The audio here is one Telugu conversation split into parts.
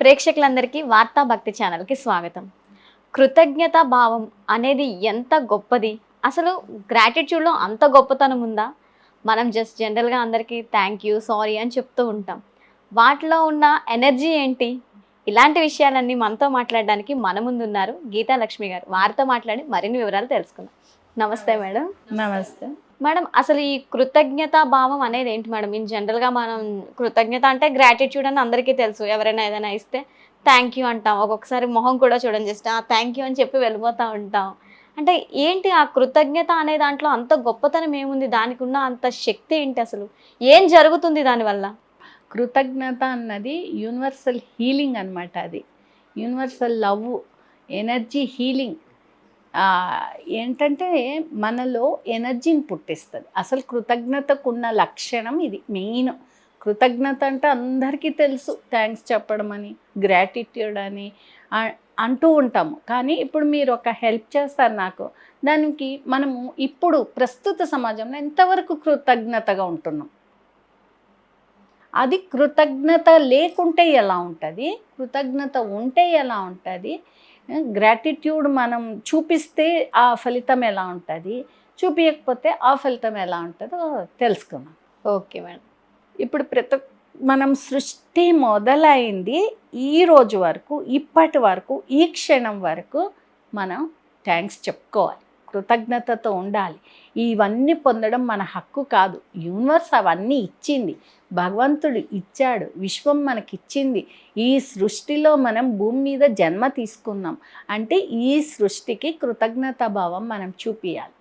ప్రేక్షకులందరికీ వార్తా భక్తి ఛానల్కి స్వాగతం. కృతజ్ఞత భావం అనేది ఎంత గొప్పది? అసలు గ్రాటిట్యూడ్లో అంత గొప్పతనం ఉందా? మనం జస్ట్ జనరల్గా అందరికీ థ్యాంక్ యూ సారీ అని చెప్తూ ఉంటాం. వాటిలో ఉన్న ఎనర్జీ ఏంటి? ఇలాంటి విషయాలన్నీ మనతో మాట్లాడడానికి మన ముందు ఉన్నారు గీతా లక్ష్మి గారు. వారితో మాట్లాడి మరిన్ని వివరాలు తెలుసుకుందాం. నమస్తే. మేడం. నమస్తే. మేడం అసలు ఈ కృతజ్ఞత భావం అనేది ఏంటి మేడం? ఇన్ జనరల్గా మనం కృతజ్ఞత అంటే గ్రాటిట్యూడ్ అని అందరికీ తెలుసు. ఎవరైనా ఏదైనా ఇస్తే థ్యాంక్ యూ అంటాం. ఒక్కొక్కసారి మొహం కూడా చూడండి. జస్ట్ ఆ థ్యాంక్ యూ అని చెప్పి వెళ్ళిపోతూ ఉంటాం. అంటే ఏంటి ఆ కృతజ్ఞత అనే దాంట్లో అంత గొప్పతనం ఏముంది? దానికి ఉన్న అంత శక్తి ఏంటి అసలు? ఏం జరుగుతుంది దానివల్ల? కృతజ్ఞత అన్నది యూనివర్సల్ హీలింగ్ అన్నమాట అది. యూనివర్సల్ లవ్ ఎనర్జీ హీలింగ్ ఏంటంటే మనలో ఎనర్జీని పుట్టిస్తుంది. అసలు కృతజ్ఞతకున్న లక్షణం ఇది మెయిన్. కృతజ్ఞత అంటే అందరికీ తెలుసు థ్యాంక్స్ చెప్పడం అని గ్రాటిట్యూడ్ అని అంటూ ఉంటాము. కానీ ఇప్పుడు మీరు ఒక హెల్ప్ చేస్తారు నాకు. దానికి మనము ఇప్పుడు ప్రస్తుత సమాజంలో ఎంతవరకు కృతజ్ఞతగా ఉంటున్నాం? అది కృతజ్ఞత లేకుంటే ఎలా ఉంటుంది? కృతజ్ఞత ఉంటే ఎలా ఉంటుంది? గ్రాటిట్యూడ్ మనం చూపిస్తే ఆ ఫలితం ఎలా ఉంటుంది? చూపించకపోతే ఆ ఫలితం ఎలా ఉంటుందో తెలుసుకున్నాం ఓకే మేడం. ఇప్పుడు ప్రతి మనం సృష్టి మొదలైంది ఈ రోజు వరకు ఇప్పటి వరకు ఈ క్షణం వరకు మనం థ్యాంక్స్ చెప్పుకోవాలి. కృతజ్ఞతతో ఉండాలి. ఇవన్నీ పొందడం మన హక్కు కాదు. యూనివర్స్ అవన్నీ ఇచ్చింది. భగవంతుడు ఇచ్చాడు. విశ్వం మనకిచ్చింది. ఈ సృష్టిలో మనం భూమి మీద జన్మ తీసుకున్నాం అంటే ఈ సృష్టికి కృతజ్ఞతా భావం మనం చూపించాలి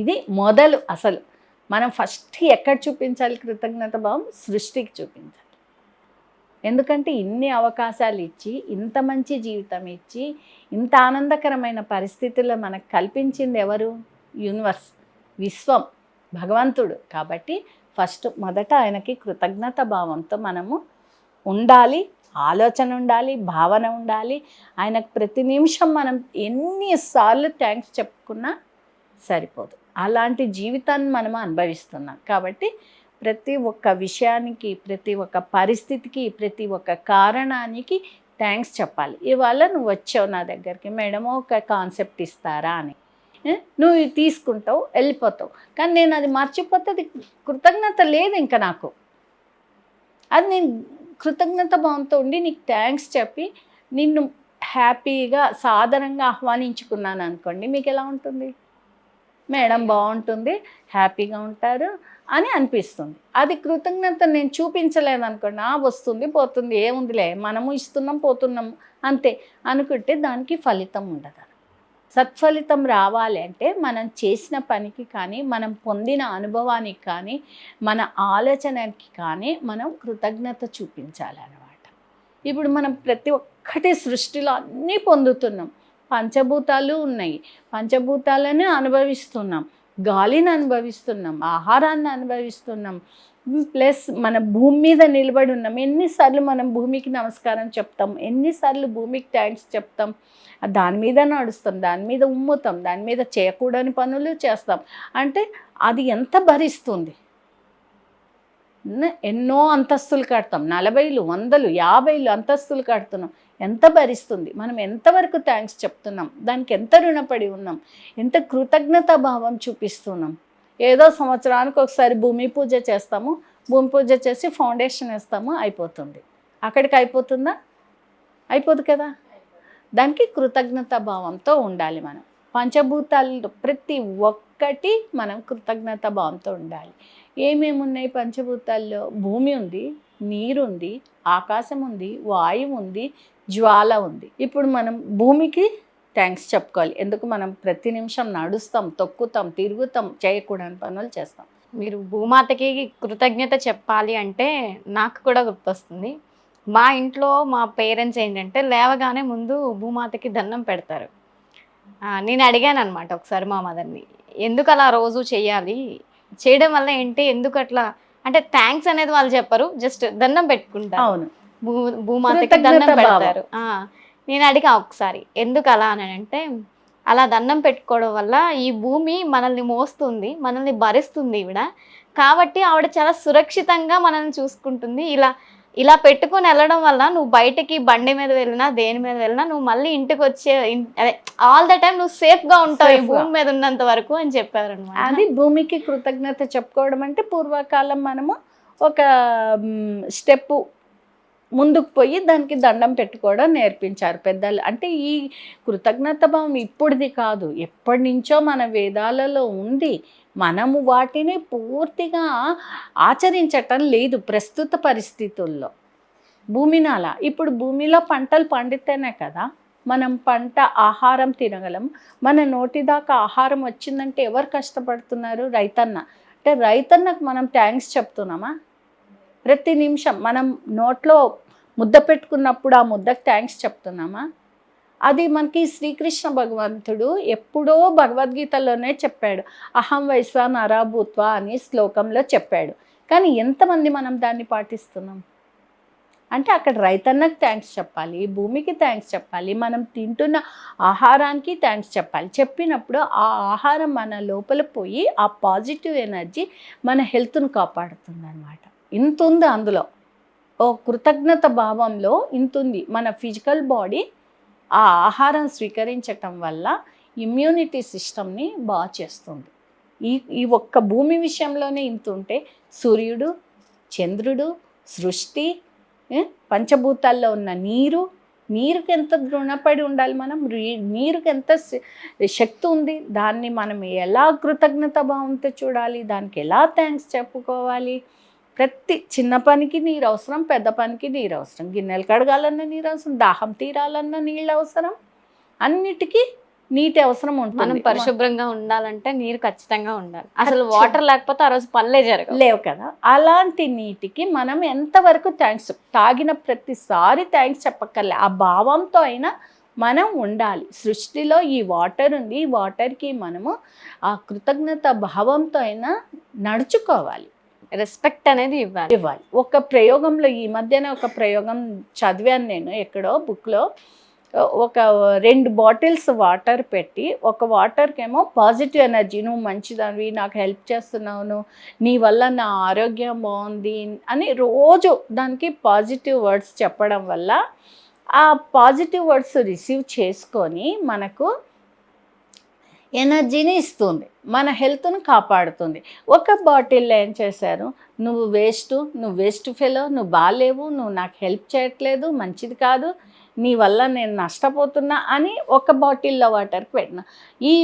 ఇది మొదలు అసలు. మనం ఫస్ట్ ఎక్కడ చూపించాలి కృతజ్ఞత భావం? సృష్టికి చూపించాలి. ఎందుకంటే ఇన్ని అవకాశాలు ఇచ్చి ఇంత మంచి జీవితం ఇచ్చి ఇంత ఆనందకరమైన పరిస్థితుల్లో మనకు కల్పించింది ఎవరు? యూనివర్స్ విశ్వం భగవంతుడు. కాబట్టి ఫస్ట్ మొదట ఆయనకి కృతజ్ఞత భావంతో మనము ఉండాలి ఆలోచన ఉండాలి భావన ఉండాలి. ఆయనకు ప్రతి నిమిషం మనం ఎన్నిసార్లు థ్యాంక్స్ చెప్పుకున్నా సరిపోదు. అలాంటి జీవితాన్ని మనం అనుభవిస్తున్నాం. కాబట్టి ప్రతి ఒక్క విషయానికి ప్రతి ఒక్క పరిస్థితికి ప్రతి ఒక్క కారణానికి థ్యాంక్స్ చెప్పాలి. ఇవాళ నువ్వు వచ్చావు నా దగ్గరికి మేడం ఒక కాన్సెప్ట్ ఇస్తారా అని. నువ్వు తీసుకుంటావు వెళ్ళిపోతావు. కానీ నేను అది మర్చిపోతుంది కృతజ్ఞత లేదు ఇంకా నాకు. అది నేను కృతజ్ఞత భావంతో ఉండి నీకు థ్యాంక్స్ చెప్పి నిన్ను హ్యాపీగా సాధారణంగా ఆహ్వానించుకున్నాను అనుకోండి మీకు ఎలా ఉంటుంది? మేడం బాగుంటుంది హ్యాపీగా ఉంటారు అని అనిపిస్తుంది. అది కృతజ్ఞత నేను చూపించలేదు అనుకోండి ఆ వస్తుంది పోతుంది ఏముందిలే మనము ఇస్తున్నాం పోతున్నాం అంతే అనుకుంటే దానికి ఫలితం ఉండదు. సత్ఫలితం రావాలి అంటే మనం చేసిన పనికి కానీ మనం పొందిన అనుభవానికి కానీ మన ఆలోచనకి కానీ మనం కృతజ్ఞత చూపించాలి అన్నమాట ఇప్పుడు మనం ప్రతి ఒక్కటి సృష్టిలో అన్నీ పొందుతున్నాం. పంచభూతాలు ఉన్నాయి. పంచభూతాలను అనుభవిస్తున్నాం. గాలిని అనుభవిస్తున్నాం. ఆహారాన్ని అనుభవిస్తున్నాం. ప్లస్ మన భూమి మీద నిలబడి ఉన్నాం. ఎన్నిసార్లు మనం భూమికి నమస్కారం చెప్తాం. ఎన్నిసార్లు భూమికి థ్యాంక్స్ చెప్తాం. దాని మీద నడుస్తాం. దాని మీద ఉమ్ముతాం. దాని మీద చేయకూడని పనులు చేస్తాం. అంటే అది ఎంత భరిస్తుంది? ఎన్నో అంతస్తులు కడతాం. నలభైలు వందలు యాభైలు అంతస్తులు కడుతున్నాం. ఎంత భరిస్తుంది? మనం ఎంతవరకు థ్యాంక్స్ చెప్తున్నాం? దానికి ఎంత రుణపడి ఉన్నాం? ఎంత కృతజ్ఞతా భావం చూపిస్తున్నాం? ఏదో సంవత్సరానికి ఒకసారి భూమి పూజ చేస్తాము భూమి పూజ చేసి ఫౌండేషన్ వేస్తాము అయిపోతుంది. అక్కడికి అయిపోతుందా? అయిపోదు కదా? దానికి కృతజ్ఞతా భావంతో ఉండాలి మనం. పంచభూతాలు ప్రతి ఒక్కటి మనం కృతజ్ఞతా భావంతో ఉండాలి. ఏమేమి ఉన్నాయి పంచభూతాల్లో? భూమి ఉంది నీరు ఉంది ఆకాశం ఉంది వాయువు ఉంది జ్వాల ఉంది. ఇప్పుడు మనం భూమికి థ్యాంక్స్ చెప్పుకోవాలి. ఎందుకు మనం ప్రతి నిమిషం నడుస్తాం తొక్కుతాం తిరుగుతాం చేయకూడని పనులు చేస్తాం. మీరు భూమాతకి కృతజ్ఞత చెప్పాలి అంటే నాకు కూడా గుర్తొస్తుంది. మా ఇంట్లో మా పేరెంట్స్ ఏంటంటే లేవగానే ముందు భూమాతకి దండం పెడతారు. నేను అడిగాను అనమాట ఒకసారి మా మదర్ని ఎందుకు అలా రోజు చేయాలి? చేయడం వల్ల ఏంటి? ఎందుకు అట్లా? అంటే థ్యాంక్స్ అనేది వాళ్ళు చెప్పరు జస్ట్ దండం పెట్టుకుంటారు. అవును. భూ భూమాతకి దండం. పెడతారు. ఆ, నేను అడిగా ఒకసారి ఎందుకు అలా? అని అంటే అలా దండం పెట్టుకోవడం వల్ల ఈ భూమి మనల్ని మోస్తుంది మనల్ని భరిస్తుంది ఈవిడ. కాబట్టి ఆవిడ చాలా సురక్షితంగా మనల్ని చూసుకుంటుంది. ఇలా ఇలా పెట్టుకొని వెళ్ళడం వల్ల నువ్వు బయటికి బండి మీద వెళ్ళినా దేని మీద వెళ్ళినా నువ్వు మళ్ళీ ఇంటికి వచ్చే అదే ఆల్ ద టైం నువ్వు సేఫ్గా ఉంటావు ఈ. భూమి మీద ఉన్నంత వరకు అని చెప్పారు అనమాట అది భూమికి కృతజ్ఞత చెప్పుకోవడం అంటే పూర్వకాలం మనము ఒక స్టెప్ ముందుకు పోయి దానికి దండం పెట్టుకోవడం నేర్పించారు పెద్దలు. అంటే ఈ కృతజ్ఞత భావం ఇప్పుడుది కాదు. ఎప్పటి నుంచో మన వేదాలలో ఉంది. మనము వాటిని పూర్తిగా ఆచరించటం లేదు ప్రస్తుత పరిస్థితుల్లో. భూమినాల అలా ఇప్పుడు భూమిలో పంటలు పండితేనే కదా మనం పంట ఆహారం తినగలం. మన నోటి దాకా ఆహారం వచ్చిందంటే ఎవరు కష్టపడుతున్నారు? రైతన్న. అంటే రైతన్నకు మనం థ్యాంక్స్ చెప్తున్నామా? ప్రతి నిమిషం మనం నోట్లో ముద్ద పెట్టుకున్నప్పుడు ఆ ముద్దకు థ్యాంక్స్ చెప్తున్నామా? అది మనకి శ్రీకృష్ణ భగవంతుడు ఎప్పుడో భగవద్గీతలోనే చెప్పాడు. అహం వైశ్వ నరాభూత్వ అని శ్లోకంలో చెప్పాడు. కానీ ఎంతమంది మనం దాన్ని పాటిస్తున్నాం? అంటే అక్కడ రైతన్నకు థ్యాంక్స్ చెప్పాలి భూమికి థ్యాంక్స్ చెప్పాలి మనం తింటున్న ఆహారానికి థ్యాంక్స్ చెప్పాలి. చెప్పినప్పుడు ఆ ఆహారం మన లోపల పోయి ఆ పాజిటివ్ ఎనర్జీ మన హెల్త్ను కాపాడుతుంది అనమాట ఇంత ఉంది అందులో? ఓ కృతజ్ఞత భావంలో ఇంతుంది. మన ఫిజికల్ బాడీ ఆ ఆహారం స్వీకరించటం వల్ల ఇమ్యూనిటీ సిస్టమ్ని బాగా చేస్తుంది. ఈ ఈ ఒక్క భూమి విషయంలోనే ఇంత ఉంటే సూర్యుడు చంద్రుడు సృష్టి పంచభూతాల్లో ఉన్న నీరు నీరుకి ఎంత రుణపడి ఉండాలి మనం? నీరుకి ఎంత శక్తి ఉంది? దాన్ని మనం ఎలా కృతజ్ఞత భావంతో చూడాలి? దానికి ఎలా థ్యాంక్స్ చెప్పుకోవాలి? ప్రతి చిన్న పనికి నీరు అవసరం పెద్ద పనికి నీరు అవసరం గిన్నెలు కడగాలన్నా నీరు అవసరం దాహం తీరాలన్నా నీళ్ళు అవసరం అన్నిటికీ నీటి అవసరం మనం ఉంటుంది పరిశుభ్రంగా ఉండాలంటే నీరు ఖచ్చితంగా ఉండాలి. అసలు. వాటర్ లేకపోతే ఆ రోజు పనులే జరగవు. లేవు కదా. అలాంటి నీటికి మనం ఎంతవరకు థ్యాంక్స్ తాగిన ప్రతిసారి థ్యాంక్స్ చెప్పక్కర్లే. ఆ భావంతో అయినా మనం ఉండాలి. సృష్టిలో ఈ వాటర్ ఉంది. ఈ వాటర్కి మనము ఆ కృతజ్ఞత భావంతో అయినా నడుచుకోవాలి. రెస్పెక్ట్ అనేది ఇవ్వాలి. ఇవ్వాలి. ఒక ప్రయోగంలో ఈ మధ్యన ఒక ప్రయోగం చదివాను నేను ఎక్కడో బుక్లో. ఒక రెండు బాటిల్స్ వాటర్ పెట్టి ఒక వాటర్కి ఏమో పాజిటివ్ ఎనర్జీ నువ్వు మంచిదానివి నాకు హెల్ప్ చేస్తున్నావు నువ్వు నీ వల్ల నా ఆరోగ్యం బాగుంది అని రోజు దానికి పాజిటివ్ వర్డ్స్ చెప్పడం వల్ల ఆ పాజిటివ్ వర్డ్స్ రిసీవ్ చేసుకొని మనకు ఎనర్జీని ఇస్తుంది మన హెల్త్ను కాపాడుతుంది. ఒక బాటిల్లో ఏం చేశారు? నువ్వు వేస్ట్ నువ్వు వేస్ట్ ఫెలో నువ్వు బాగాలేవు నువ్వు నాకు హెల్ప్ చేయట్లేదు మంచిది కాదు నీ వల్ల నేను నష్టపోతున్నా అని ఒక బాటిల్లో వాటర్కి పెట్టిన. ఈ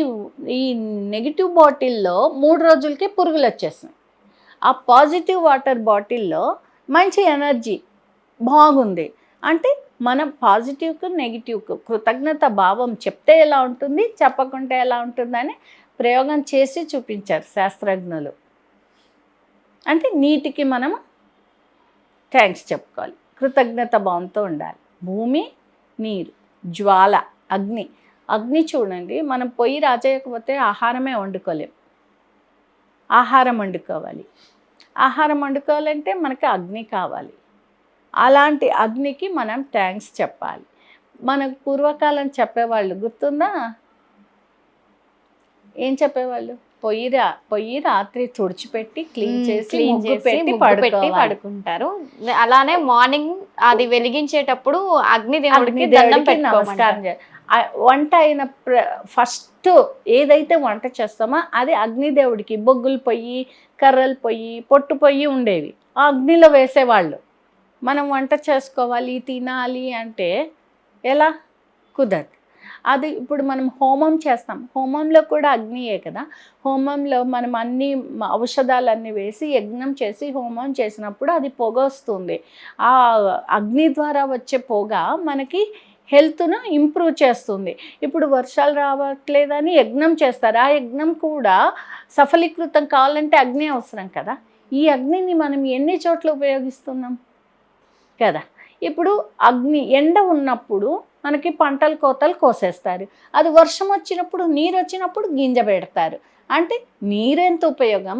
ఈ నెగిటివ్ బాటిల్లో మూడు రోజులకే పురుగులు వచ్చేసినాయి. ఆ పాజిటివ్ వాటర్ బాటిల్లో మంచి ఎనర్జీ బాగుంది. అంటే మనం పాజిటివ్కు నెగిటివ్కు కృతజ్ఞత భావం చెప్తే ఎలా ఉంటుంది చెప్పకుంటే ఎలా ఉంటుందని ప్రయోగం చేసి చూపించారు శాస్త్రజ్ఞులు. అంటే నీటికి మనం థ్యాంక్స్ చెప్పుకోవాలి. కృతజ్ఞత భావంతో ఉండాలి. భూమి నీరు జ్వాల అగ్ని. అగ్ని చూడండి మనం పొయ్యి రాజేయకపోతే ఆహారమే వండుకోలేం. ఆహారం వండుకోవాలి. ఆహారం వండుకోవాలంటే మనకి అగ్ని కావాలి. అలాంటి అగ్నికి మనం థ్యాంక్స్ చెప్పాలి. మనకు పూర్వకాలం చెప్పేవాళ్ళు గుర్తుందా? ఏం చెప్పేవాళ్ళు? పొయ్యి రా పొయ్యి రాత్రి తుడిచిపెట్టి క్లీన్ చేసి క్లీన్ ముగ్గు పెట్టి పెట్టి పడుకుంటారు. అలానే మార్నింగ్ అది వెలిగించేటప్పుడు అగ్ని దేవుడికి దండం నమస్కారం వంట అయిన ఫస్ట్ ఏదైతే వంట చేస్తామో అది అగ్నిదేవుడికి బొగ్గులు పొయ్యి కర్రలు పొయ్యి పొట్టు పొయ్యి ఉండేవి. ఆ అగ్నిలో వేసేవాళ్ళు. మనం వంట చేసుకోవాలి తినాలి అంటే ఎలా? కుదరదు. అది ఇప్పుడు మనం హోమం చేస్తాం. హోమంలో కూడా అగ్నియే కదా. హోమంలో మనం అన్ని ఔషధాలన్నీ వేసి యజ్ఞం చేసి హోమం చేసినప్పుడు అది పొగ వస్తుంది. ఆ అగ్ని ద్వారా వచ్చే పొగ మనకి హెల్త్ను ఇంప్రూవ్ చేస్తుంది. ఇప్పుడు వర్షాలు రావట్లేదని యజ్ఞం చేస్తారు. ఆ యజ్ఞం కూడా సఫలీకృతం కావాలంటే అగ్ని అవసరం కదా. ఈ అగ్నిని మనం ఎన్ని చోట్ల ఉపయోగిస్తున్నాం? కదా? ఇప్పుడు అగ్ని ఎండ ఉన్నప్పుడు మనకి పంటలు కోతలు కోసేస్తారు. అది వర్షం వచ్చినప్పుడు నీరు వచ్చినప్పుడు గింజ పెడతారు. అంటే నీరెంత ఉపయోగం?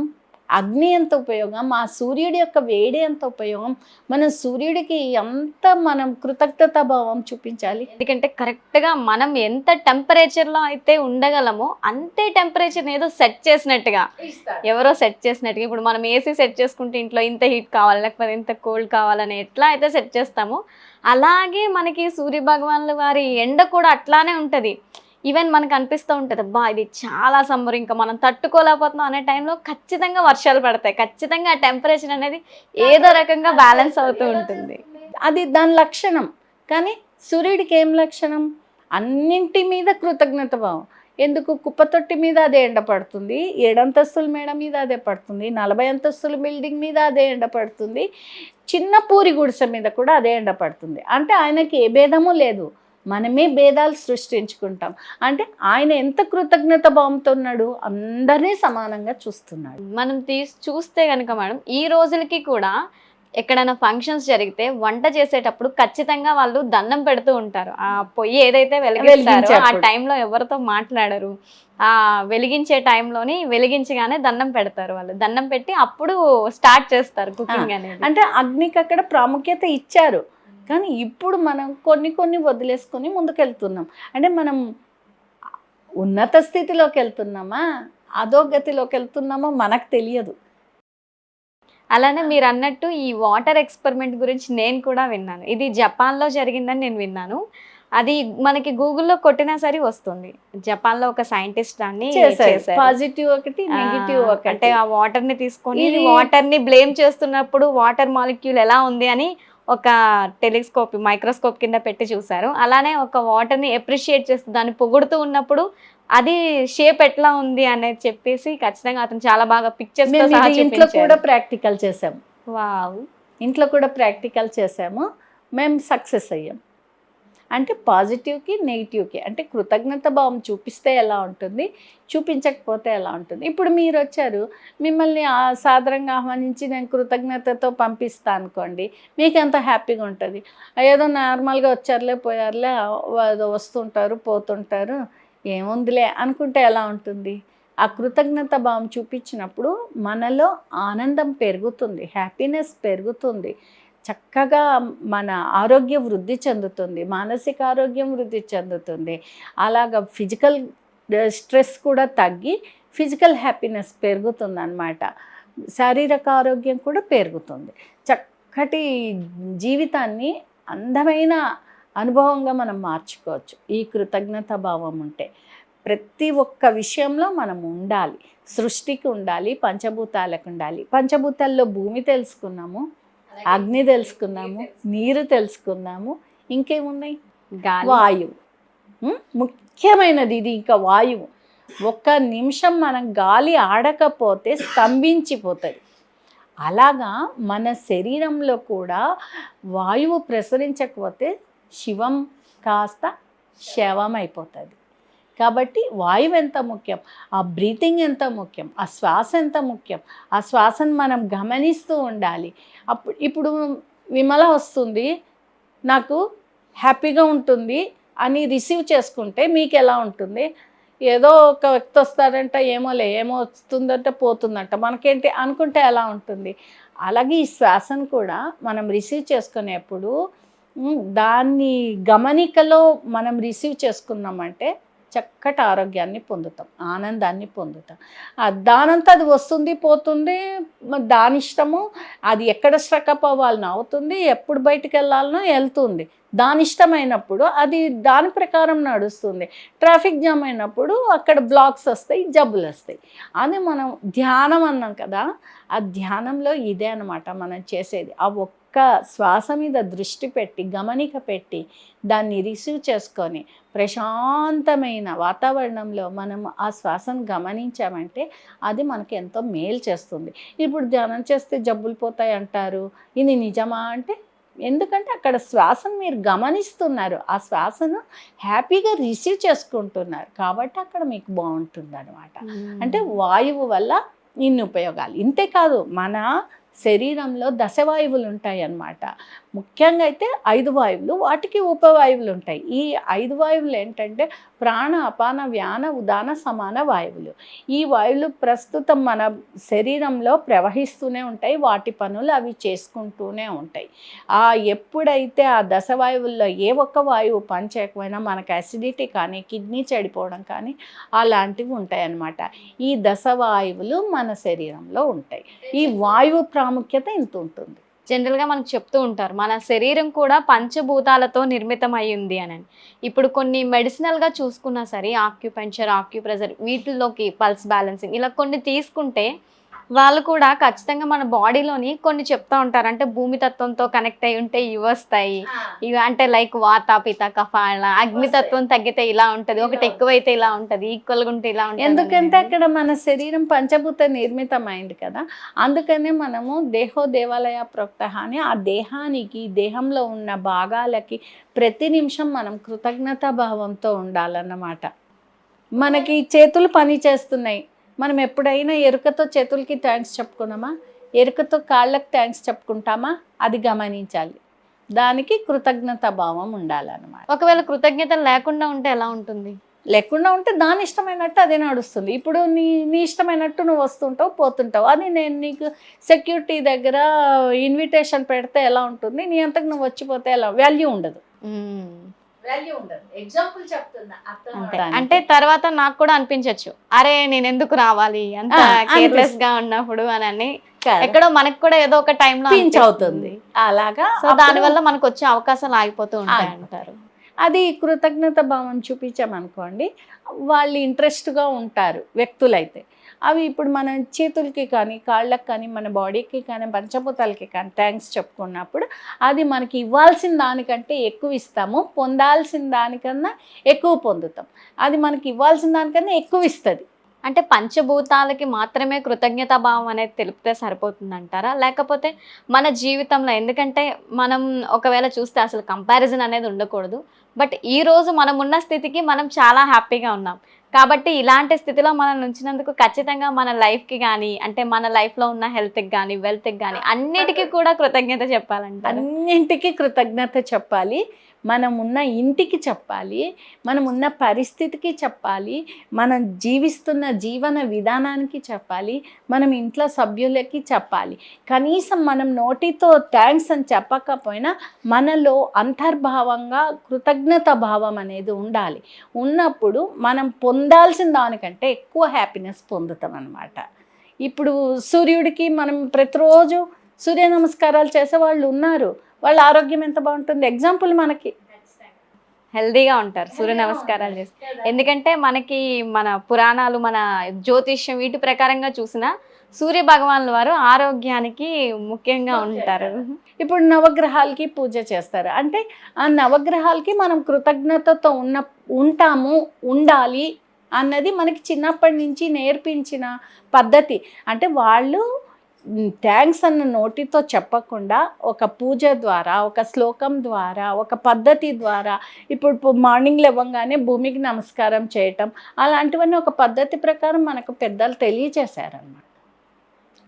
అగ్ని ఎంత ఉపయోగం? ఆ సూర్యుడి యొక్క వేడి ఎంత ఉపయోగం? మనం సూర్యుడికి ఎంత మనం కృతజ్ఞతా భావం చూపించాలి? ఎందుకంటే కరెక్ట్గా మనం ఎంత టెంపరేచర్లో అయితే ఉండగలమో అంతే టెంపరేచర్ ఏదో సెట్ చేసినట్టుగా. ఎవరో సెట్ చేసినట్టుగా. ఇప్పుడు మనం ఏసీ సెట్ చేసుకుంటే ఇంట్లో ఇంత హీట్ కావాలి లేకపోతే ఇంత కోల్డ్ కావాలని ఎట్లా అయితే సెట్ చేస్తామో అలాగే మనకి సూర్య భగవాన్ల వారి ఎండ కూడా అట్లానే ఉంటది. ఈవెన్ మనకు అనిపిస్తూ ఉంటుంది అబ్బా ఇది చాలా సమ్మర్ ఇంకా మనం తట్టుకోలేకపోతున్నాం అనే టైంలో ఖచ్చితంగా వర్షాలు పడతాయి. ఖచ్చితంగా ఆ టెంపరేచర్ అనేది ఏదో రకంగా బ్యాలెన్స్ అవుతూ ఉంటుంది. అది దాని లక్షణం. కానీ సూర్యుడికి ఏం లక్షణం? అన్నింటి మీద కృతజ్ఞత భావం. ఎందుకు? కుప్పతొట్టి మీద అదే ఎండ పడుతుంది ఏడంతస్తుల మేడ మీద అదే పడుతుంది నలభై అంతస్తుల బిల్డింగ్ మీద అదే ఎండ పడుతుంది చిన్న పూరి గుడిసె మీద కూడా అదే ఎండ పడుతుంది. అంటే ఆయనకి ఏ భేదము లేదు. మనమే భేదాలు సృష్టించుకుంటాం. అంటే ఆయన ఎంత కృతజ్ఞత భావంతో ఉన్నాడు అందరినీ సమానంగా చూస్తున్నాడు. మనం తీసి చూస్తే కనుక మేడం ఈ రోజులకి కూడా ఎక్కడైనా ఫంక్షన్స్ జరిగితే వంట చేసేటప్పుడు ఖచ్చితంగా వాళ్ళు దండం పెడుతూ ఉంటారు. ఆ పొయ్యి ఏదైతే వెలిగిస్తారో ఆ. టైంలో ఎవరితో మాట్లాడరు. ఆ వెలిగించే టైంలోని వెలిగించగానే దండం పెడతారు వాళ్ళు. దండం పెట్టి అప్పుడు స్టార్ట్ చేస్తారు కుకింగ్ అనేది. అంటే అగ్నికి అక్కడ ప్రాముఖ్యత ఇచ్చారు. కానీ ఇప్పుడు మనం కొన్ని కొన్ని వదిలేసుకొని ముందుకెళ్తున్నాం. అంటే మనం ఉన్నత స్థితిలోకి వెళ్తున్నామా? అధోగతిలోకి వెళ్తున్నామో మనకు తెలియదు. అలానే మీరు అన్నట్టు ఈ వాటర్ ఎక్స్పెరిమెంట్ గురించి నేను కూడా విన్నాను. ఇది జపాన్లో జరిగిందని నేను విన్నాను. అది మనకి గూగుల్లో కొట్టినా సరే వస్తుంది. జపాన్లో ఒక సైంటిస్ట్ దాన్ని. పాజిటివ్ ఒకటి నెగిటివ్ ఒకటి. అంటే ఆ వాటర్ని తీసుకొని వాటర్ని బ్లేమ్ చేస్తున్నప్పుడు వాటర్ మాలిక్యూల్ ఎలా ఉంది అని ఒక టెలిస్కోప్ మైక్రోస్కోప్ కింద పెట్టి చూసారు అలానే ఒక వాటర్ని అప్రిషియేట్ చేస్తూ దాన్ని పొగుడుతూ ఉన్నప్పుడు అది షేప్ ఎట్లా ఉంది అనేది చెప్పేసి ఖచ్చితంగా అతను చాలా బాగా పిక్చర్స్ ఇంట్లో కూడా ప్రాక్టికల్ చేసాము వావ్. ఇంట్లో కూడా ప్రాక్టికల్ చేసాము మేము సక్సెస్ అయ్యాం. అంటే పాజిటివ్కి నెగిటివ్కి అంటే కృతజ్ఞత భావం చూపిస్తే ఎలా ఉంటుంది చూపించకపోతే ఎలా ఉంటుంది. ఇప్పుడు మీరు వచ్చారు మిమ్మల్ని సాధారణంగా ఆహ్వానించి నేను కృతజ్ఞతతో పంపిస్తా అనుకోండి మీకు ఎంత హ్యాపీగా ఉంటుంది? ఏదో నార్మల్గా వచ్చారులే పోయారులే వస్తుంటారు పోతుంటారు ఏముందిలే అనుకుంటే ఎలా ఉంటుంది? ఆ కృతజ్ఞత భావం చూపించినప్పుడు మనలో ఆనందం పెరుగుతుంది హ్యాపీనెస్ పెరుగుతుంది. చక్కగా మన ఆరోగ్యం వృద్ధి చెందుతుంది మానసిక ఆరోగ్యం వృద్ధి చెందుతుంది. అలాగ ఫిజికల్ స్ట్రెస్ కూడా తగ్గి ఫిజికల్ హ్యాపీనెస్ పెరుగుతుందన్నమాట. శారీరక ఆరోగ్యం కూడా పెరుగుతుంది. చక్కటి జీవితాన్ని అందమైన అనుభవంగా మనం మార్చుకోవచ్చు. ఈ కృతజ్ఞత భావం ఉంటే ప్రతి ఒక్క విషయంలో మనం ఉండాలి. సృష్టికి ఉండాలి పంచభూతాలకు ఉండాలి. పంచభూతాల్లో భూమి తెలుసుకున్నాము. అగ్ని తెలుసుకున్నాము నీరు తెలుసుకున్నాము ఇంకేమున్నాయి? వాయువు? ముఖ్యమైనది ఇది ఇంకా వాయువు. ఒక్క నిమిషం మనం గాలి ఆడకపోతే స్తంభించిపోతుంది. అలాగా మన శరీరంలో కూడా వాయువు ప్రసరించకపోతే శివం కాస్త శవం అయిపోతుంది కాబట్టి వాయువు ఎంత ముఖ్యం? ఆ బ్రీతింగ్ ఎంత ముఖ్యం? ఆ శ్వాస ఎంత ముఖ్యం? ఆ శ్వాసను మనం గమనిస్తూ ఉండాలి. అప్పుడు ఇప్పుడు విమల వస్తుంది నాకు హ్యాపీగా ఉంటుంది అని రిసీవ్ చేసుకుంటే మీకు ఎలా ఉంటుంది? ఏదో ఒక వ్యక్తి వస్తారంట ఏమోలే ఏమో వస్తుందంట పోతుందంట. మనకేంటి? అనుకుంటే ఎలా ఉంటుంది? అలాగే ఈ శ్వాసను కూడా మనం రిసీవ్ చేసుకునేప్పుడు దాన్ని గమనికలో మనం రిసీవ్ చేసుకున్నామంటే చక్కటి ఆరోగ్యాన్ని పొందుతాం ఆనందాన్ని పొందుతాం. ఆ దానంతా అది వస్తుంది పోతుంది దాని ఇష్టము అది ఎక్కడ స్ట్రకప్ అవ్వాలనో అవుతుంది ఎప్పుడు బయటికి వెళ్ళాలనో వెళ్తుంది. దాని ఇష్టమైనప్పుడు అది దాని ప్రకారం నడుస్తుంది. ట్రాఫిక్ జామ్ అయినప్పుడు అక్కడ బ్లాక్స్ వస్తాయి జబ్బులు వస్తాయి. అది మనం ధ్యానం అన్నాం కదా ఆ ధ్యానంలో ఇదే అన్నమాట మనం చేసేది. ఆ ఒక్క శ్వాస మీద దృష్టి పెట్టి గమనిక పెట్టి దాన్ని రిసీవ్ చేసుకొని ప్రశాంతమైన వాతావరణంలో మనం ఆ శ్వాసను గమనించామంటే అది మనకి ఎంతో మేలు చేస్తుంది. ఇప్పుడు ధ్యానం చేస్తే జబ్బులు పోతాయి అంటారు. ఇది నిజమా అంటే ఎందుకంటే అక్కడ శ్వాసను మీరు గమనిస్తున్నారు. ఆ శ్వాసను హ్యాపీగా రిసీవ్ చేసుకుంటున్నారు. కాబట్టి అక్కడ మీకు బాగుంటుంది అనమాట అంటే వాయువు వల్ల ఇన్ని ఉపయోగాలు. ఇంతే కాదు మన శరీరంలో దశవాయువులు ఉంటాయి అన్నమాట ముఖ్యంగా అయితే ఐదు వాయువులు వాటికి ఉపవాయువులు ఉంటాయి. ఈ ఐదు వాయువులు ఏంటంటే ప్రాణ అపాన వ్యాన ఉదాన సమాన వాయువులు. ఈ వాయువులు ప్రస్తుతం మన శరీరంలో ప్రవహిస్తూనే ఉంటాయి వాటి పనులు అవి చేసుకుంటూనే ఉంటాయి. ఆ ఎప్పుడైతే ఆ దశ వాయువుల్లో ఏ ఒక్క వాయువు పనిచేయకపోయినా మనకు అసిడిటీ కానీ కిడ్నీ చెడిపోవడం కానీ అలాంటివి ఉంటాయి అన్నమాట ఈ దశ వాయువులు మన శరీరంలో ఉంటాయి. ఈ వాయువు ప్రాముఖ్యత ఇంత ఉంటుంది. జనరల్గా మనకు చెప్తూ ఉంటారు. మన శరీరం కూడా పంచభూతాలతో నిర్మితం అయ్యింది అని. ఇప్పుడు కొన్ని మెడిసినల్గా చూసుకున్నా సరే ఆక్యుపెంచర్ ఆక్యుప్రెజర్ వీటిల్లోకి పల్స్ బ్యాలెన్సింగ్ ఇలా కొన్ని తీసుకుంటే వాళ్ళు కూడా ఖచ్చితంగా మన బాడీలోని కొన్ని చెప్తా ఉంటారు. అంటే భూమి తత్వంతో కనెక్ట్ అయి ఉంటే ఇవి వస్తాయి. ఇవి అంటే లైక్ వాత పిత కఫ ఇలా అగ్నితత్వం తగ్గితే ఇలా ఉంటది. ఒకటి ఎక్కువైతే ఇలా ఉంటది. ఈక్వల్గా ఉంటే ఇలా ఉంటది ఎందుకంటే. అక్కడ మన శరీరం పంచభూత నిర్మితమైంది కదా. అందుకనే మనము దేహో దేవాలయ ప్రోక్త అని ఆ దేహానికి దేహంలో ఉన్న భాగాలకి ప్రతి నిమిషం మనం కృతజ్ఞతా భావంతో ఉండాలన్నమాట. మనకి చేతులు పని చేస్తున్నాయి మనం ఎప్పుడైనా ఎరుకతో చేతులకి థ్యాంక్స్ చెప్పుకున్నామా? ఎరుకతో కాళ్ళకి థ్యాంక్స్ చెప్పుకుంటామా? అది గమనించాలి. దానికి కృతజ్ఞతా భావం ఉండాలన్నమాట. ఒకవేళ కృతజ్ఞత లేకుండా ఉంటే ఎలా ఉంటుంది? లేకుండా ఉంటే దాని ఇష్టమైనట్టు అదే నడుస్తుంది. ఇప్పుడు నీ నీ ఇష్టమైనట్టు నువ్వు వస్తుంటావు పోతుంటావు. అది నేను నీకు సెక్యూరిటీ దగ్గర ఇన్విటేషన్ పెడితే ఎలా ఉంటుంది? నీ అంతకు నువ్వు వచ్చిపోతే ఎలా? వాల్యూ ఉండదు. వాల్యూ ఉండదు. ఎగ్జాంపుల్ చెప్తున్నా. అంతే అంటే తర్వాత నాకు కూడా అనిపించవచ్చు అరే నేను ఎందుకు రావాలి? అంత. కేర్లెస్గా ఉన్నప్పుడు అని అని ఎక్కడో మనకు కూడా ఏదో ఒక టైంలో అవుతుంది. అలాగా. సో అప్పుడు దాని వల్ల మనకు వచ్చే అవకాశాలు ఆగిపోతూ ఉంటాయి. అంటారు. అది కృతజ్ఞత భావం చూపించామనుకోండి వాళ్ళు ఇంట్రెస్ట్గా ఉంటారు వ్యక్తులైతే. అవి ఇప్పుడు మన చేతులకి కానీ కాళ్ళకి కానీ మన బాడీకి కానీ పంచభూతాలకి కానీ థ్యాంక్స్ చెప్పుకున్నప్పుడు అది మనకి ఇవ్వాల్సిన దానికంటే ఎక్కువ ఇస్తాము. పొందాల్సిన దానికన్నా ఎక్కువ పొందుతాం. అది మనకి ఇవ్వాల్సిన దానికన్నా ఎక్కువ ఇస్తుంది. అంటే పంచభూతాలకి మాత్రమే కృతజ్ఞతా భావం అనేది తెలిపితే సరిపోతుంది అంటారా లేకపోతే మన జీవితంలో ఎందుకంటే మనం ఒకవేళ చూస్తే అసలు కంపారిజన్ అనేది ఉండకూడదు. బట్ ఈరోజు మనం ఉన్న స్థితికి మనం చాలా హ్యాపీగా ఉన్నాం. కాబట్టి ఇలాంటి స్థితిలో మనం ఉంచినందుకు ఖచ్చితంగా మన లైఫ్కి కానీ అంటే మన లైఫ్లో ఉన్న హెల్త్కి కానీ వెల్త్కి కానీ అన్నిటికీ కూడా కృతజ్ఞత చెప్పాలంటే అన్నింటికీ కృతజ్ఞత చెప్పాలి. మనం ఉన్న ఇంటికి చెప్పాలి మనం ఉన్న పరిస్థితికి చెప్పాలి మనం జీవిస్తున్న జీవన విధానానికి చెప్పాలి మనం ఇంట్లో సభ్యులకి చెప్పాలి. కనీసం మనం నోటితో థ్యాంక్స్ అని చెప్పకపోయినా మనలో అంతర్భావంగా కృతజ్ఞత భావం అనేది ఉండాలి. ఉన్నప్పుడు మనం పొందాల్సిన దానికంటే ఎక్కువ హ్యాపీనెస్ పొందుతాం అన్నమాట. ఇప్పుడు సూర్యుడికి మనం ప్రతిరోజు సూర్య నమస్కారాలు చేసే వాళ్ళు ఉన్నారు. వాళ్ళ ఆరోగ్యం ఎంత బాగుంటుంది? ఎగ్జాంపుల్ మనకి. హెల్దీగా ఉంటారు సూర్య నమస్కారాలు చేసి. ఎందుకంటే మనకి మన పురాణాలు మన జ్యోతిష్యం వీటి ప్రకారంగా చూసిన సూర్య భగవానుల వారు ఆరోగ్యానికి ముఖ్యంగా ఉంటారు. ఇప్పుడు నవగ్రహాలకి పూజ చేస్తారు. అంటే ఆ నవగ్రహాలకి మనం కృతజ్ఞతతో ఉన్న ఉంటాము ఉండాలి అన్నది మనకి చిన్నప్పటి నుంచి నేర్పించిన పద్ధతి. అంటే వాళ్ళు థ్యాంక్స్ అన్న నోటితో చెప్పకుండా ఒక పూజ ద్వారా ఒక శ్లోకం ద్వారా ఒక పద్ధతి ద్వారా ఇప్పుడు మార్నింగ్ లేవగానే భూమికి నమస్కారం చేయటం అలాంటివన్నీ ఒక పద్ధతి ప్రకారం మనకు పెద్దలు తెలియచేశారన్నమాట.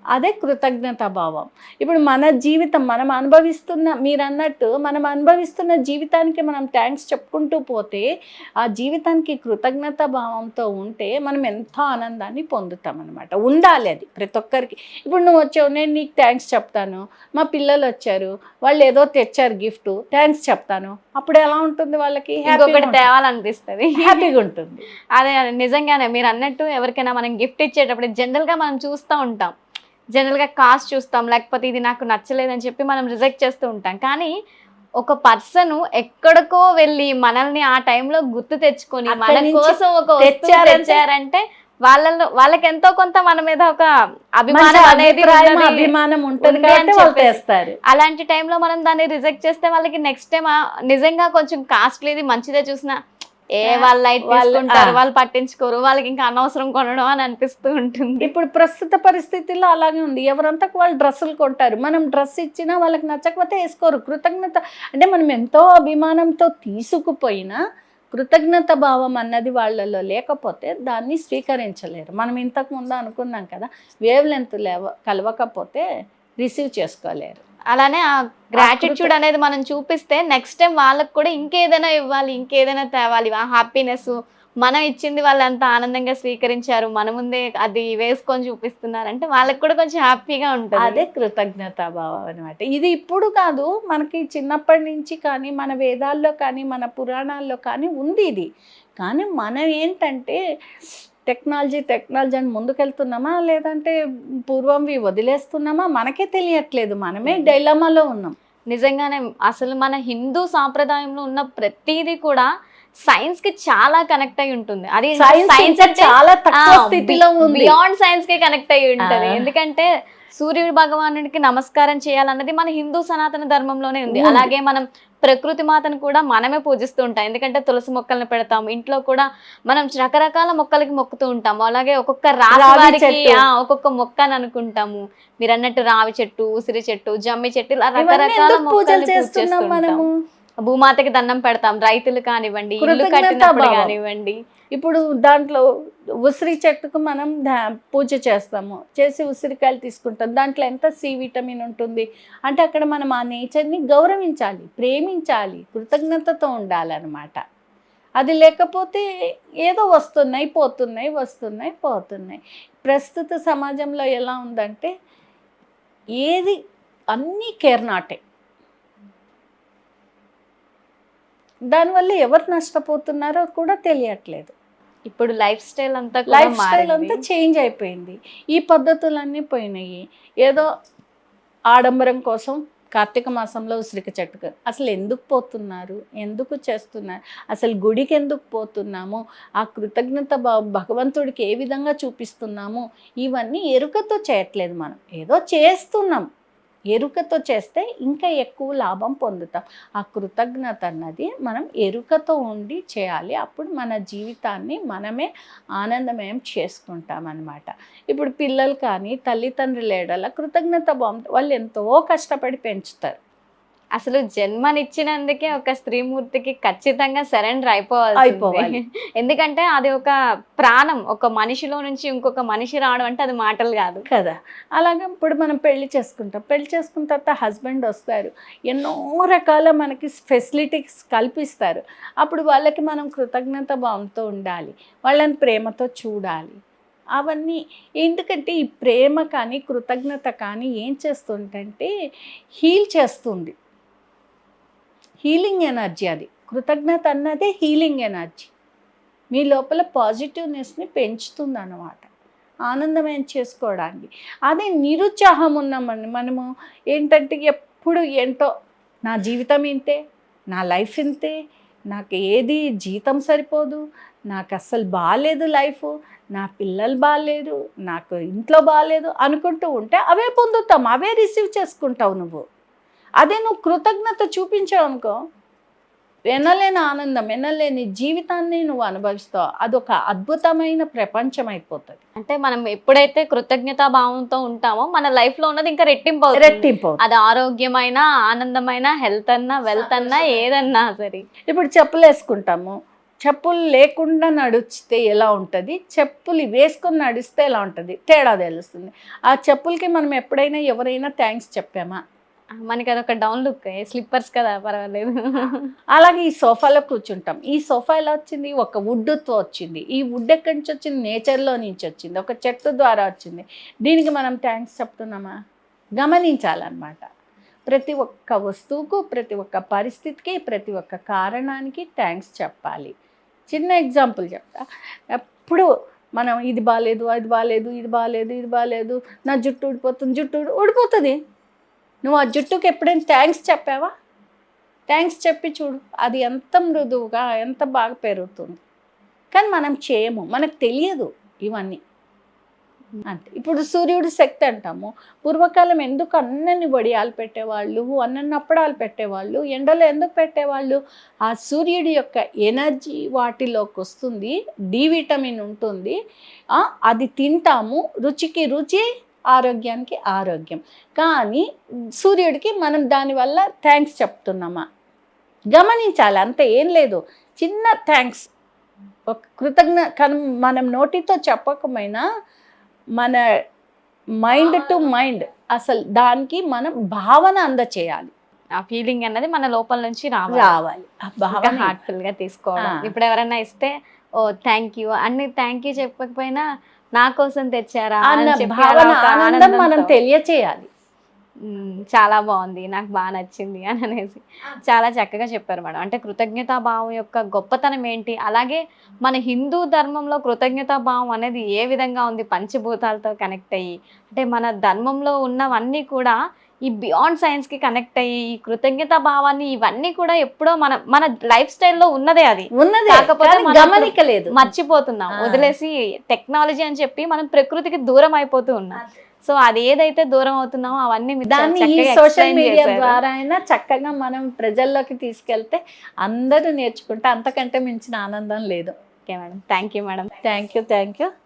అదే కృతజ్ఞత భావం ఇప్పుడు మన జీవితం మనం అనుభవిస్తున్న మీరు అన్నట్టు మనం అనుభవిస్తున్న జీవితానికి మనం థ్యాంక్స్ చెప్పుకుంటూ పోతే ఆ జీవితానికి కృతజ్ఞత భావంతో ఉంటే మనం ఎంతో ఆనందాన్ని పొందుతాం అనమాట ఉండాలి అది ప్రతి ఒక్కరికి. ఇప్పుడు నువ్వు వచ్చావు నేను నీకు థ్యాంక్స్ చెప్తాను. మా పిల్లలు వచ్చారు వాళ్ళు ఏదో తెచ్చారు గిఫ్ట్ థ్యాంక్స్ చెప్తాను. అప్పుడు ఎలా ఉంటుంది వాళ్ళకి? ఇంకొకటి తేవాలనిపిస్తుంది. హ్యాపీగా ఉంటుంది. అదే నిజంగానే మీరు అన్నట్టు ఎవరికైనా మనం గిఫ్ట్ ఇచ్చేటప్పుడు జనరల్గా మనం చూస్తూ ఉంటాం. జనరల్గా కాస్ట్ చూస్తాం లేకపోతే ఇది నాకు నచ్చలేదని చెప్పి మనం రిజెక్ట్ చేస్తూ ఉంటాం కానీ ఒక పర్సన్ ఎక్కడికో వెళ్ళి మనల్ని ఆ టైంలో గుర్తు తెచ్చుకొని మన కోసం ఒక తెచ్చారంటే- వాళ్ళలో వాళ్ళకి ఎంతో కొంత మన మీద ఒక అభిమానం అనేది. అభిమానం ఉంటుంది అలాంటి టైంలో మనం దాన్ని రిజెక్ట్ చేస్తే వాళ్ళకి నెక్స్ట్ టైం నిజంగా కొంచెం కాస్ట్లీది మంచిదే చూసినా ఏ వాళ్ళ లైట్ వాళ్ళు- తీసుకుంటారు. వాళ్ళు పట్టించుకోరు వాళ్ళకి ఇంకా అనవసరం కొనడం అని అనిపిస్తూ ఉంటుంది. ఇప్పుడు ప్రస్తుత పరిస్థితుల్లో అలాగే ఉంది. ఎవరంతకు వాళ్ళు డ్రెస్సులు కొంటారు. మనం డ్రెస్ ఇచ్చినా వాళ్ళకి నచ్చకపోతే వేసుకోరు. కృతజ్ఞత అంటే మనం ఎంతో అభిమానంతో తీసుకుపోయినా కృతజ్ఞత భావం అన్నది వాళ్ళలో లేకపోతే దాన్ని స్వీకరించలేరు. మనం ఇంతకు ముందు అనుకున్నాం కదా వేవ్ లెంత్ లేవ కలవకపోతే రిసీవ్ చేసుకోలేరు. అలానే ఆ గ్రాటిట్యూడ్ అనేది మనం చూపిస్తే నెక్స్ట్ టైం వాళ్ళకి కూడా ఇంకేదైనా ఇవ్వాలి ఇంకేదైనా తేవాలి. ఆ హ్యాపీనెస్ మనం ఇచ్చింది వాళ్ళు అంత ఆనందంగా స్వీకరించారు మన ముందే అది వేసుకొని చూపిస్తున్నారు అంటే వాళ్ళకి కూడా కొంచెం హ్యాపీగా ఉంటుంది. అదే కృతజ్ఞతా భావం అనమాట ఇది ఇప్పుడు కాదు మనకి చిన్నప్పటి నుంచి కానీ మన వేదాల్లో కానీ మన పురాణాల్లో కానీ ఉంది ఇది. కానీ మనం ఏంటంటే టెక్నాలజీ టెక్నాలజీ అని ముందుకెళ్తున్నామా? లేదంటే పూర్వంవి వదిలేస్తున్నామా? మనకే తెలియట్లేదు. మనమే డైలమాలో ఉన్నాం. నిజంగానే అసలు మన హిందూ సాంప్రదాయంలో ఉన్న ప్రతిదీ కూడా సైన్స్కి చాలా కనెక్ట్ అయి ఉంటుంది. అది సైన్స్ చాలా స్థితిలో ఉంది. బియాండ్ సైన్స్ కే కనెక్ట్ అయి ఉంటది. ఎందుకంటే సూర్యుడు భగవానుడికి నమస్కారం చేయాలన్నది మన హిందూ సనాతన ధర్మంలోనే ఉంది. అలాగే మనం ప్రకృతి మాతను కూడా మనమే పూజిస్తూ ఉంటాం. ఎందుకంటే తులసి మొక్కలను పెడతాం ఇంట్లో కూడా మనం రకరకాల మొక్కలకి మొక్కుతూ ఉంటాము. అలాగే ఒక్కొక్క రాశి రావి ఒక్కొక్క మొక్క అని అనుకుంటాము. మీరు అన్నట్టు రావి చెట్టు ఉసిరి చెట్టు జమ్మి చెట్టు ఇలా రకరకాల చేస్తున్నాం. భూమాతకి దండం పెడతాం. రైతులు కానివ్వండి ఇల్లు కట్టినప్పుడు. కానివ్వండి ఇప్పుడు దాంట్లో ఉసిరి చెట్టుకు మనం పూజ చేస్తాము. చేసి ఉసిరికాయలు తీసుకుంటాం. దాంట్లో ఎంత సి విటమిన్ ఉంటుంది? అంటే అక్కడ మనం ఆ నేచర్ని గౌరవించాలి ప్రేమించాలి కృతజ్ఞతతో ఉండాలన్నమాట. అది లేకపోతే ఏదో వస్తున్నాయి పోతున్నాయి వస్తున్నాయి పోతున్నాయి. ప్రస్తుత సమాజంలో ఎలా ఉందంటే ఏది అన్నీ కేర్నాటే దానివల్ల ఎవరు నష్టపోతున్నారో కూడా తెలియట్లేదు. ఇప్పుడు లైఫ్ స్టైల్ అంతా లైఫ్ స్టైల్. అంతా చేంజ్ అయిపోయింది. ఈ పద్ధతులన్నీ పోయినాయి. ఏదో ఆడంబరం కోసం కార్తీక మాసంలో ఉసిరిక చెట్టుకు అసలు ఎందుకు పోతున్నారు? ఎందుకు చేస్తున్నారు? అసలు గుడికి ఎందుకు పోతున్నాము? ఆ కృతజ్ఞత భగవంతుడికి ఏ విధంగా చూపిస్తున్నాము? ఇవన్నీ ఎరుకతో చేయట్లేదు మనం. ఏదో చేస్తున్నాం. ఎరుకతో చేస్తే ఇంకా ఎక్కువ లాభం పొందుతాం. ఆ కృతజ్ఞత అన్నది మనం ఎరుకతో ఉండి చేయాలి. అప్పుడు మన జీవితాన్ని మనమే ఆనందమయం చేసుకుంటాం అన్నమాట ఇప్పుడు పిల్లలు కానీ తల్లిదండ్రులు ఏడల కృతజ్ఞత భావం వాళ్ళు ఎంతో కష్టపడి పెంచుతారు. అసలు జన్మనిచ్చినందుకే ఒక స్త్రీమూర్తికి ఖచ్చితంగా సరెండర్ అయిపోవాలి అయిపోవాలి. ఎందుకంటే అది ఒక ప్రాణం ఒక మనిషిలో నుంచి ఇంకొక మనిషి రావడం అంటే అది మాటలు కాదు. కదా. అలాగే ఇప్పుడు మనం పెళ్ళి చేసుకుంటాం. పెళ్ళి చేసుకున్న తర్వాత హస్బెండ్ వస్తారు. ఎన్నో రకాల మనకి ఫెసిలిటీస్ కల్పిస్తారు. అప్పుడు వాళ్ళకి మనం కృతజ్ఞత భావంతో ఉండాలి. వాళ్ళని ప్రేమతో చూడాలి. అవన్నీ ఎందుకంటే ఈ ప్రేమ కానీ కృతజ్ఞత కానీ ఏం చేస్తుందంటే హీల్ చేస్తుంది. హీలింగ్ ఎనర్జీ అది. కృతజ్ఞత అన్నదే హీలింగ్ ఎనర్జీ. మీ లోపల పాజిటివ్నెస్ని పెంచుతుంది అన్నమాట ఆనందమయం చేసుకోవడానికి. అదే నిరుత్సాహం ఉన్నామని మనము ఏంటంటే ఎప్పుడు ఏంటో నా జీవితం ఇంతే నా లైఫ్ ఇంతే నాకు ఏది జీతం సరిపోదు నాకు అస్సలు బాగాలేదు లైఫ్ నా పిల్లలు బాగాలేరు నాకు ఇంట్లో బాగాలేదు అనుకుంటూ ఉంటే అవే పొందుతాం అవే రిసీవ్ చేసుకుంటావు నువ్వు. అదే నువ్వు కృతజ్ఞత చూపించావు అనుకో వినలేని ఆనందం వినలేని జీవితాన్ని నువ్వు అనుభవిస్తావు. అదొక అద్భుతమైన ప్రపంచం అయిపోతుంది. అంటే మనం ఎప్పుడైతే కృతజ్ఞతా భావంతో ఉంటామో మన లైఫ్లో ఉన్నది ఇంకా రెట్టింపు అవుతుంది. రెట్టింపు అవుతుంది. అది ఆరోగ్యమైన ఆనందమైన హెల్త్ అన్నా వెల్త్ అన్నా ఏదన్నా సరే. ఇప్పుడు చెప్పులు వేసుకుంటాము. చెప్పులు లేకుండా నడిస్తే ఎలా ఉంటుంది? చెప్పులు వేసుకొని నడిస్తే ఎలా ఉంటుంది? తేడా తెలుస్తుంది. ఆ చెప్పులకి మనం ఎప్పుడైనా ఎవరైనా థ్యాంక్స్ చెప్పామా? మనకి అదొక డౌన్ లుక్ స్లిప్పర్స్ కదా పర్వాలేదు. అలాగే ఈ సోఫాలో కూర్చుంటాం. ఈ సోఫా ఎలా వచ్చింది? ఒక వుడ్తో వచ్చింది. ఈ వుడ్ ఎక్కడి నుంచి వచ్చింది? నేచర్లో నుంచి వచ్చింది. ఒక చెట్టు ద్వారా వచ్చింది. దీనికి మనం థ్యాంక్స్ చెప్తున్నామా? గమనించాలన్నమాట. ప్రతి ఒక్క వస్తువుకు ప్రతి ఒక్క పరిస్థితికి ప్రతి ఒక్క కారణానికి థ్యాంక్స్ చెప్పాలి. చిన్న ఎగ్జాంపుల్ చెప్తా. ఎప్పుడు మనం ఇది బాగాలేదు అది బాగాలేదు ఇది బాగాలేదు ఇది బాగాలేదు నా జుట్టు ఊడిపోతుంది జుట్టు ఊడిపోతుంది. నువ్వు ఆ జుట్టుకి ఎప్పుడైనా థ్యాంక్స్ చెప్పావా? థ్యాంక్స్ చెప్పి చూడు అది ఎంత మృదువుగా ఎంత బాగా పెరుగుతుంది. కానీ మనం చేయము మనకు తెలియదు ఇవన్నీ. అంతే. ఇప్పుడు సూర్యుడి శక్తి అంటాము. పూర్వకాలం ఎందుకు అన్నన్ని వడియాలు పెట్టేవాళ్ళు అన్నన్ని అప్పడాలు పెట్టేవాళ్ళు ఎండలో ఎందుకు పెట్టేవాళ్ళు? ఆ సూర్యుడి యొక్క ఎనర్జీ వాటిలోకి వస్తుంది డి విటమిన్ ఉంటుంది. అది తింటాము రుచికి రుచి ఆరోగ్యానికి ఆరోగ్యం. కానీ సూర్యుడికి మనం దానివల్ల థ్యాంక్స్ చెప్తున్నామా? గమనించాలి అంత ఏం లేదు. చిన్న థ్యాంక్స్ ఒక కృతజ్ఞ కన్- మనం నోటితో చెప్పకపోయినా మన మైండ్ టు మైండ్ అసలు దానికి మనం భావన అందచేయాలి. ఆ ఫీలింగ్ అన్నది మన లోపల నుంచి రావాలి. భావన హార్ట్ఫుల్గా తీసుకోవడం. ఆ. ఇప్పుడు ఎవరైనా ఇస్తే ఓ థ్యాంక్ యూ అన్ని థ్యాంక్ యూ చెప్పకపోయినా నా కోసం తెచ్చారా అని అన్న భావన ఆనందం మనం తెలియచేయాలి. "మ్మ్, చాలా బాగుంది నాకు బాగా నచ్చింది అని అనేసి. చాలా చక్కగా చెప్పారు మేడం. అంటే కృతజ్ఞతా భావం యొక్క గొప్పతనం ఏంటి? అలాగే మన హిందూ ధర్మంలో కృతజ్ఞతా భావం అనేది ఏ విధంగా ఉంది? పంచభూతాలతో కనెక్ట్ అయ్యి. అంటే మన ధర్మంలో ఉన్నవన్నీ కూడా ఈ బియాండ్ సైన్స్కి కనెక్ట్ అయ్యి ఈ కృతజ్ఞతా భావాన్ని ఇవన్నీ కూడా ఎప్పుడో మన మన లైఫ్ స్టైల్లో ఉన్నదే అది. ఉన్నదే కాకపోతే మర్చిపోతున్నాం. వదిలేసి టెక్నాలజీ అని చెప్పి మనం ప్రకృతికి దూరం అయిపోతూ ఉన్నాం. సో అది ఏదైతే దూరం అవుతున్నామో అవన్నీ దాన్ని ఈ సోషల్ మీడియా. ద్వారా అయినా చక్కగా మనం ప్రజల్లోకి తీసుకెళ్తే అందరూ నేర్చుకుంటే అంతకంటే మించిన ఆనందం లేదు. Okay madam. Thank you madam. Thank you thank you